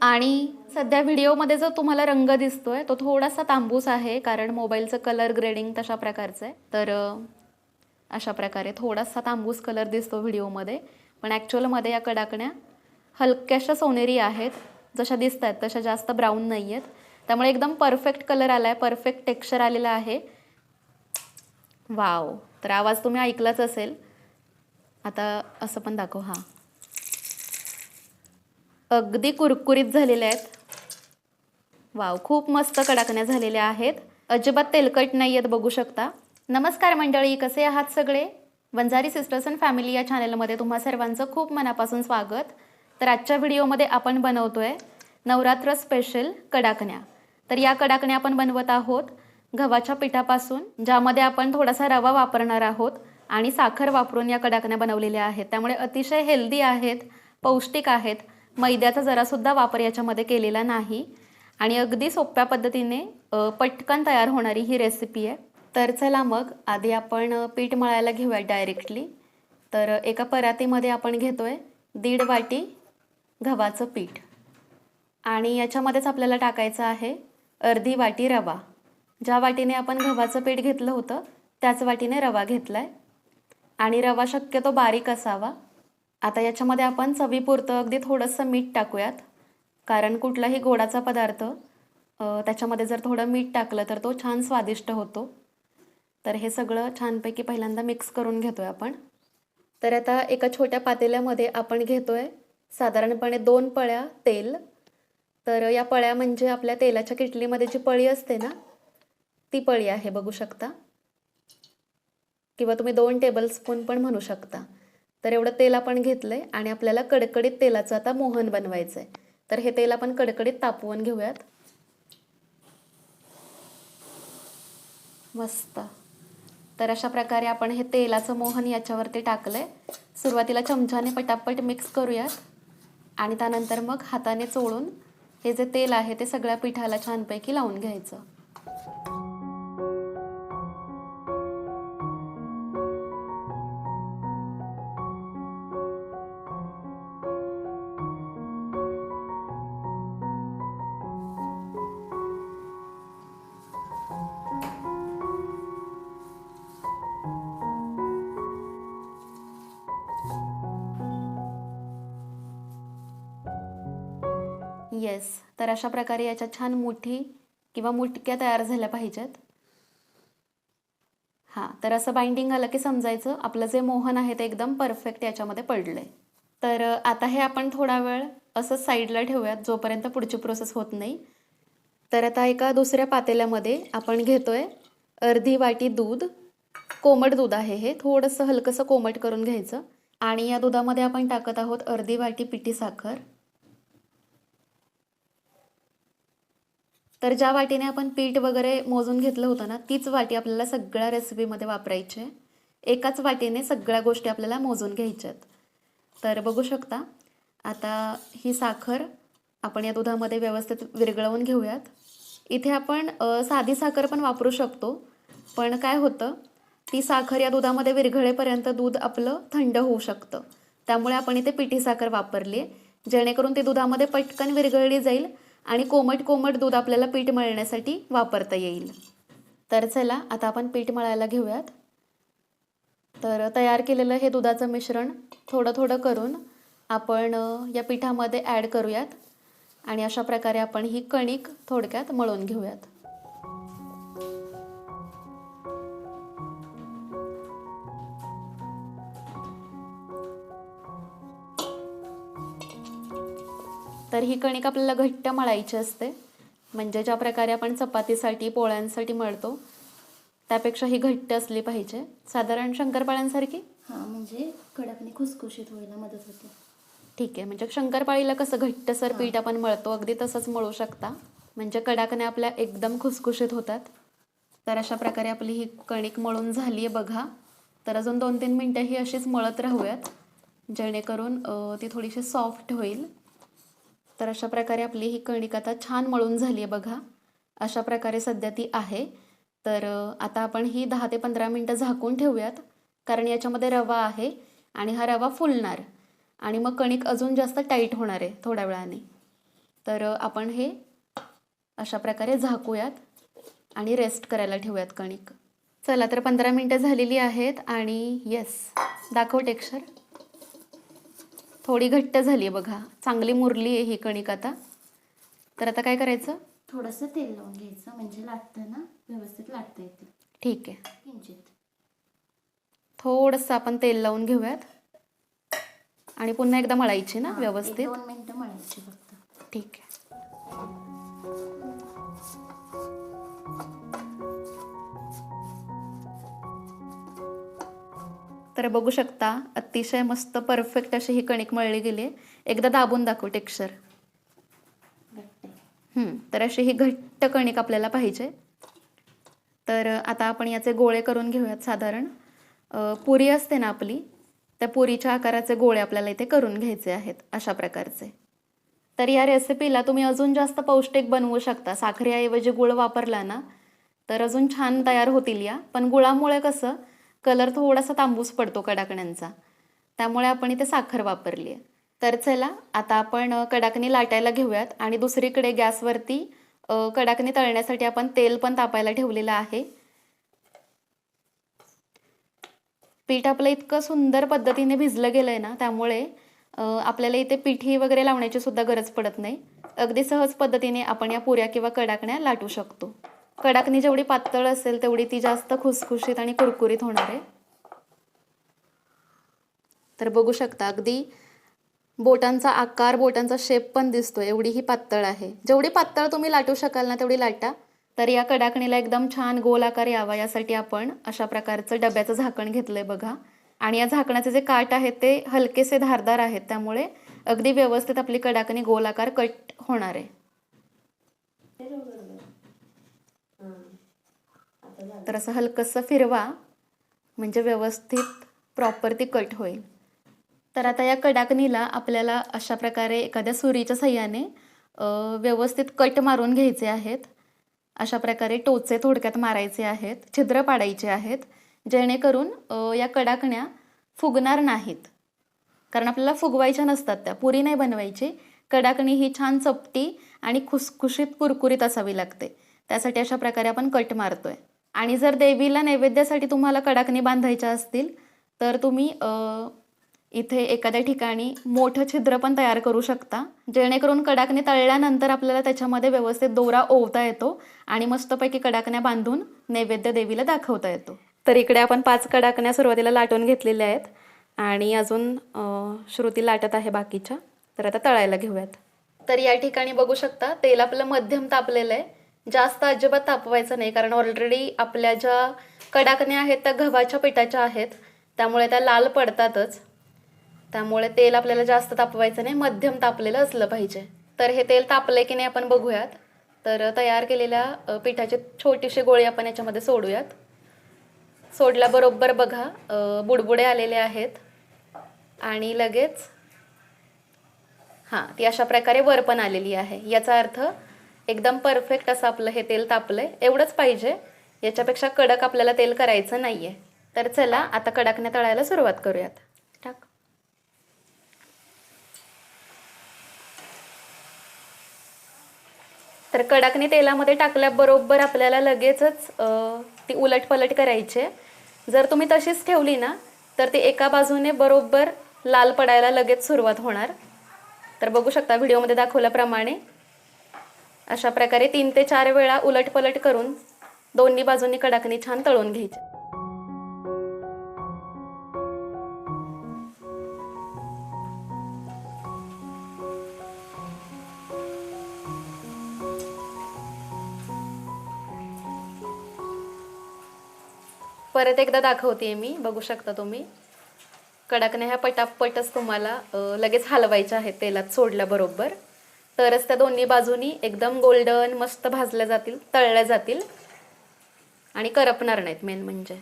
आणि सध्या व्हिडिओमध्ये जो तुम्हाला रंग दिसतोय तो थोडासा तांबूस आहे कारण मोबाईलचं कलर ग्रेडिंग तशा प्रकारचं आहे. तर अशा प्रकारे थोडासा तांबूस कलर दिसतो व्हिडिओमध्ये. पण ॲक्च्युअलमध्ये या कडाकण्या हलक्याशा सोनेरी आहेत. जशा दिसत आहेत तशा जास्त ब्राऊन नाही आहेत त्यामुळे एकदम परफेक्ट कलर आला आहे परफेक्ट टेक्स्चर आलेलं आहे. वाव तर आवाज तुम्ही ऐकलाच असेल. आता असं पण दाखव हां. अगदी कुरकुरीत झालेल्या आहेत. वाव खूप मस्त कडाकण्या झालेल्या आहेत. अजिबात तेलकट नाही आहेत बघू शकता. नमस्कार मंडळी कसे आहात सगळे? वंजारी सिस्टर्स अँड फॅमिली या चॅनलमध्ये तुम्हा सर्वांचं खूप मनापासून स्वागत. तर आजच्या व्हिडिओमध्ये आपण बनवतोय नवरात्र स्पेशल कडाकण्या. तर या कडाकण्या आपण बनवत आहोत गव्हाच्या पिठापासून ज्यामध्ये आपण थोडासा रवा वापरणार आहोत आणि साखर वापरून या कडाकण्या बनवलेल्या आहेत. त्यामुळे अतिशय हेल्दी आहेत पौष्टिक आहेत. मैद्याचा जरासुद्धा वापर याच्यामध्ये केलेला नाही. आणि अगदी सोप्या पद्धतीने पटकन तयार होणारी ही रेसिपी आहे. तर चला मग आधी आपण पीठ मळायला घेऊया डायरेक्टली तर एका परातीमध्ये आपण घेतोय दीड वाटी गव्हाचं पीठ. आणि याच्यामध्येच आपल्याला टाकायचं आहे अर्धी वाटी रवा. ज्या वाटीने आपण गव्हाचं पीठ घेतलं होतं त्याच वाटीने रवा घेतला आहे आणि रवा शक्यतो बारीक असावा. आता याच्यामध्ये आपण चवीपुरतं अगदी थोडंसं मीठ टाकूयात. कारण कुठलाही गोडाचा पदार्थ त्याच्यामध्ये जर थोडं मीठ टाकलं तर तो छान स्वादिष्ट होतो. तर हे सगळं छानपैकी पहिल्यांदा मिक्स करून घेतो आहे आपण. तर आता एका छोट्या पातेल्यामध्ये आपण घेतो आहे साधारणपणे दोन पळ्या तेल. तर या पळ्या म्हणजे आपल्या तेलाच्या किटलीमध्ये जी पळी असते ना ती पळी आहे बघू शकता. किंवा तुम्ही दोन टेबलस्पून पण म्हणू शकता. तर एवढं तेल आपण घेतलं आहे आणि आपल्याला कडकडीत तेलाचं आता मोहन बनवायचं आहे तर हे तेल आपण कडकडीत तापवून घेऊयात. मस्त. तर अशा प्रकारे आपण हे तेलाचं मोहन याच्यावरती टाकलंय. सुरुवातीला चमच्याने पटापट मिक्स करूयात. आणि त्यानंतर मग हाताने चोळून हे जे तेल आहे ते सगळ्या पिठाला छानपैकी लावून घ्यायचं. येस तर अशा प्रकारे याच्या छान मुठी किंवा मुटक्या तयार झाल्या पाहिजेत. हां तर असं बाइंडिंग आलं की समजायचं. आपलं जे मोहन आहे ते एकदम परफेक्ट याच्यामध्ये पडलंय. तर आता हे आपण थोडा वेळ असं साईडला ठेवूयात जोपर्यंत पुढची प्रोसेस होत नाही. तर आता एका दुसऱ्या पातेल्यामध्ये आपण घेतोय अर्धी वाटी दूध. कोमट दूध आहे हे. थोडंसं हलकंसं कोमट करून घ्यायचं. आणि या दुधामध्ये आपण टाकत आहोत अर्धी वाटी पिठी साखर. तर ज्या वाटीने आपण पीठ वगैरे मोजून घेतलं होतं ना तीच वाटी आपल्याला सगळ्या रेसिपीमध्ये वापरायची आहे. एकाच वाटीने सगळ्या गोष्टी आपल्याला मोजून घ्यायच्यात तर बघू शकता आता ही साखर आपण या दुधामध्ये व्यवस्थित विरघळवून घेऊयात. इथे आपण साधी साखर पण वापरू शकतो पण काय होतं ती साखर या दुधामध्ये विरघळेपर्यंत दूध आपलं थंड होऊ शकतं. त्यामुळे आपण इथे पिठी साखर वापरली आहे जेणेकरून ती दुधामध्ये पटकन विरघळली जाईल आणि कोमट कोमट दूध आपल्याला पीठ मळण्यासाठी वापरता येईल. तर चला आता आपण पीठ मळायला घेऊयात. तर तयार केलेलं हे दुधाचं मिश्रण थोडं थोडं करून आपण या पिठामध्ये ॲड करूयात. आणि अशा प्रकारे आपण ही कणिक थोडक्यात मळून घेऊयात. तर ही कणिक आपल्याला घट्ट मळायची असते. म्हणजे ज्या प्रकारे आपण चपातीसाठी पोळ्यांसाठी मळतो त्यापेक्षा ही घट्ट असली पाहिजे. साधारण शंकरपाळ्यांसारखी? हां म्हणजे कडकने खुसखुशीत व्हायला मदत होते. ठीक आहे म्हणजे शंकरपाळीला कसं घट्टसर पीठ आपण मळतो अगदी तसंच मळू शकता. म्हणजे कडाकने आपल्या एकदम खुसखुशीत होतात. तर अशा प्रकारे आपली ही कणिक मळून झाली आहे बघा. तर अजून दोन तीन मिनटं ही अशीच मळत राहूयात. जेणेकरून ती थोडीशी सॉफ्ट होईल. तर अशा प्रकारे आपली ही कणिक आता छान मळून झाली आहे बघा. अशा प्रकारे सध्या ती आहे. तर आता आपण ही दहा ते पंधरा मिनटं झाकून ठेवूयात कारण याच्यामध्ये रवा आहे आणि हा रवा फुलणार आणि मग कणिक अजून जास्त टाईट होणार आहे थोड्या वेळाने. तर आपण हे अशा प्रकारे झाकूयात आणि रेस्ट करायला ठेवूयात कणिक. चला तर पंधरा मिनटं झालेली आहेत आणि येस दाखव टेक्स्चर थोडी घट्ट झाली आहे बघा. चांगली मुरली आहे ही कणिक आता. तर आता काय करायचं? थोडंसं तेल लावून घ्यायचं म्हणजे लाटताना व्यवस्थित लाटता येते. ठीक आहे. किंचित. थोडंसं आपण तेल लावून घेऊयात. आणि पुन्हा एकदा मळायची ना व्यवस्थित? दोन मिनटं मळायची फक्त. ठीक आहे. तर बघू शकता अतिशय मस्त परफेक्ट अशी ही कणिक मळली गेली. आहे. एकदा दाबून दाखवू टेक्स्चर तर अशी ही घट्ट कणिक आपल्याला पाहिजे. तर आता आपण याचे गोळे करून घेऊयात साधारण. पुरी असते ना आपली त्या पुरीच्या आकाराचे गोळे आपल्याला इथे करून घ्यायचे आहेत अशा प्रकारचे. तर या रेसिपीला तुम्ही अजून जास्त पौष्टिक बनवू शकता. साखरेऐवजी गुळ वापरला ना तर अजून छान तयार होतील या. पण गुळामुळे कसं कलर थोडासा तांबूस पडतो कडाकण्यांचा. त्यामुळे आपण इथे साखर वापरली आहे तर चला आता आपण कडाकणी लाटायला घेऊयात आणि दुसरीकडे गॅसवरती कडाकणी तळण्यासाठी आपण तेल पण तापायला ठेवलेलं आहे. पीठ आपलं इतकं सुंदर पद्धतीने भिजलं गेलं आहे ना त्यामुळे आपल्याला इथे पिठी वगैरे लावण्याची सुद्धा गरज पडत नाही. अगदी सहज पद्धतीने आपण या पुऱ्या किंवा कडाकण्या लाटू शकतो. कडाकणी जेवढी पातळ असेल तेवढी ती जास्त खुसखुशीत आणि कुरकुरीत होणार आहे. तर बघू शकता अगदी बोटांचा आकार बोटांचा शेप पण दिसतो एवढी ही पातळ आहे. जेवढी पातळ तुम्ही लाटू शकाल ना तेवढी लाटा. तर या कडाकणीला एकदम छान गोल आकार यावा यासाठी आपण अशा प्रकारचं डब्याचं झाकण घेतलंय बघा. आणि या झाकणाचे जे काठ आहेत ते हलकेसे धारदार आहेत त्यामुळे अगदी व्यवस्थित आपली कडाकणी गोल आकार कट होणार आहे. तर असं हलकंसं फिरवा म्हणजे व्यवस्थित प्रॉपर ती कट होईल. तर आता या कडाकणीला आपल्याला अशा प्रकारे एखाद्या सुरीच्या सहाय्याने व्यवस्थित कट मारून घ्यायचे आहेत. अशा प्रकारे टोचे थोडक्यात मारायचे आहेत छिद्र पाडायचे आहेत जेणेकरून या कडाकण्या फुगणार नाहीत. कारण आपल्याला फुगवायच्या नसतात त्या पुरी नाही बनवायची. कडाकणी ही छान चपटी आणि खुसखुशीत कुरकुरीत असावी लागते. त्यासाठी अशा प्रकारे आपण कट मारतोय. आणि जर देवीला नैवेद्यासाठी तुम्हाला कडाकणी बांधायच्या असतील तर तुम्ही इथे एखाद्या ठिकाणी मोठं छिद्र पण तयार करू शकता. जेणेकरून कडाकणी तळल्यानंतर आपल्याला त्याच्यामध्ये व्यवस्थित दोरा ओवता येतो आणि मस्तपैकी कडाकण्या बांधून नैवेद्य देवीला दाखवता येतो. तर इकडे आपण पाच कडाकण्या सुरुवातीला लाटून घेतलेल्या आहेत आणि अजून श्रुती लाटत आहे बाकीच्या. तर आता तळायला घेऊयात. तर या ठिकाणी बघू शकता तेल आपलं मध्यम तापलेलं आहे. जास्त अजिबात तापवायचं नाही कारण ऑलरेडी आपल्या ज्या कडाकण्या आहेत त्या गव्हाच्या पिठाच्या आहेत. त्यामुळे त्या लाल पडतातच. त्यामुळे तेल आपल्याला जास्त तापवायचं नाही मध्यम तापलेलं असलं पाहिजे. तर हे तेल तापले की नाही आपण बघूयात. तर तयार केलेल्या पिठाची पिठाचे छोटीशी गोळी आपण याच्यामध्ये सोडूयात. सोडल्याबरोबर बघा बुडबुडे आलेले आहेत. आणि लगेच हां ती अशा प्रकारे वर पण आलेली आहे. याचा अर्थ एकदम परफेक्ट असं आपलं हे तेल तापलंय. एवढंच पाहिजे. याच्यापेक्षा कडक आपल्याला तेल करायचं नाहीये. तर चला आता कडकने तळायला सुरुवात करूयात. टाक. तर कडाकणी तेलामध्ये टाकल्याबरोबर आपल्याला लगेचच ती उलट पलट करायची आहे. जर तुम्ही तशीच ठेवली ना तर ती एका बाजूने बरोबर लाल पडायला लगेच सुरुवात होणार. तर बघू शकता व्हिडिओमध्ये दाखवल्याप्रमाणे अशा प्रकारे तीन ते चार वेळा उलटपलट करून दोन्ही बाजूंनी कडाकणी छान तळून घ्यायची. परत एकदा दाखवते मी बघू शकता तुम्ही. कडाकण्या ह्या पटापटच तुम्हाला लगेच हलवायच्या आहेत तेलात सोडल्याबरोबर. तरच त्या दोन्ही बाजूनी एकदम गोल्डन मस्त भाजल्या जातील तळल्या जातील. आणि करपणार नाहीत मेन म्हणजे.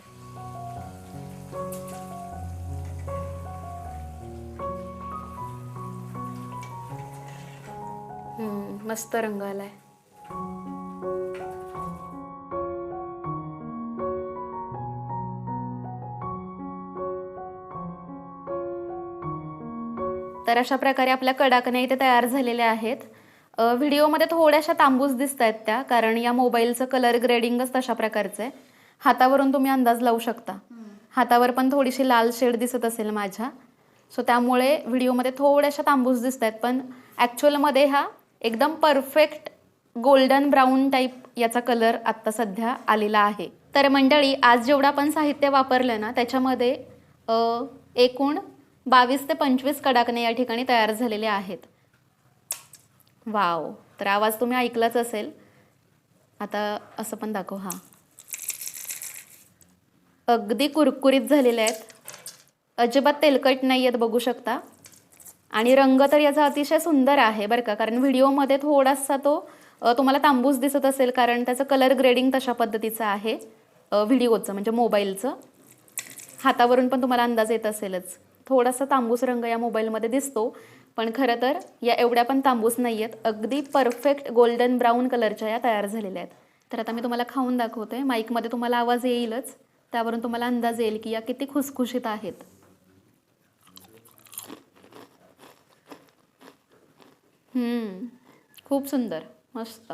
मस्त रंग आलाय. तर अशा प्रकारे आपल्या कडाकण्या इथे तयार झालेल्या आहेत. व्हिडिओमध्ये थोड्याशा तांबूस दिसत आहेत त्या कारण या मोबाईलचं कलर ग्रेडिंगच तशा प्रकारचं आहे. हातावरून तुम्ही अंदाज लावू शकता. हातावर पण थोडीशी लाल शेड दिसत असेल माझ्या. सो त्यामुळे व्हिडिओमध्ये थोड्याशा तांबूस दिसत आहेत पण ॲक्च्युअलमध्ये हा एकदम परफेक्ट गोल्डन ब्राऊन टाईप याचा कलर आत्ता सध्या आलेला आहे. तर मंडळी आज जेवढं आपण साहित्य वापरलं ना त्याच्यामध्ये एकूण बावीस ते पंचवीस कडाकणे या ठिकाणी तयार झालेले आहेत. वाव. तर आवाज तुम्ही ऐकलाच असेल. आता असं पण दाखव हा. अगदी कुरकुरीत झालेले आहेत. अजिबात तेलकट नाही आहेत बघू शकता. आणि रंग तर याचा अतिशय सुंदर आहे बरं का कारण व्हिडिओमध्ये थोडासा तो तुम्हाला तांबूस दिसत असेल कारण त्याचं कलर ग्रेडिंग तशा पद्धतीचं आहे व्हिडिओचं म्हणजे मोबाईलचं. हातावरून पण तुम्हाला अंदाज येत असेलच. थोडासा तांबूस रंग या मोबाईलमध्ये दिसतो. पण खरं तर या एवढ्या पण तांबूस नाही आहेत अगदी परफेक्ट गोल्डन ब्राऊन कलरच्या या तयार झालेल्या आहेत. तर आता मी तुम्हाला खाऊन दाखवते. माईकमध्ये तुम्हाला आवाज येईलच. त्यावरून तुम्हाला अंदाज येईल की या किती खुसखुशीत आहेत. खूप सुंदर. मस्त.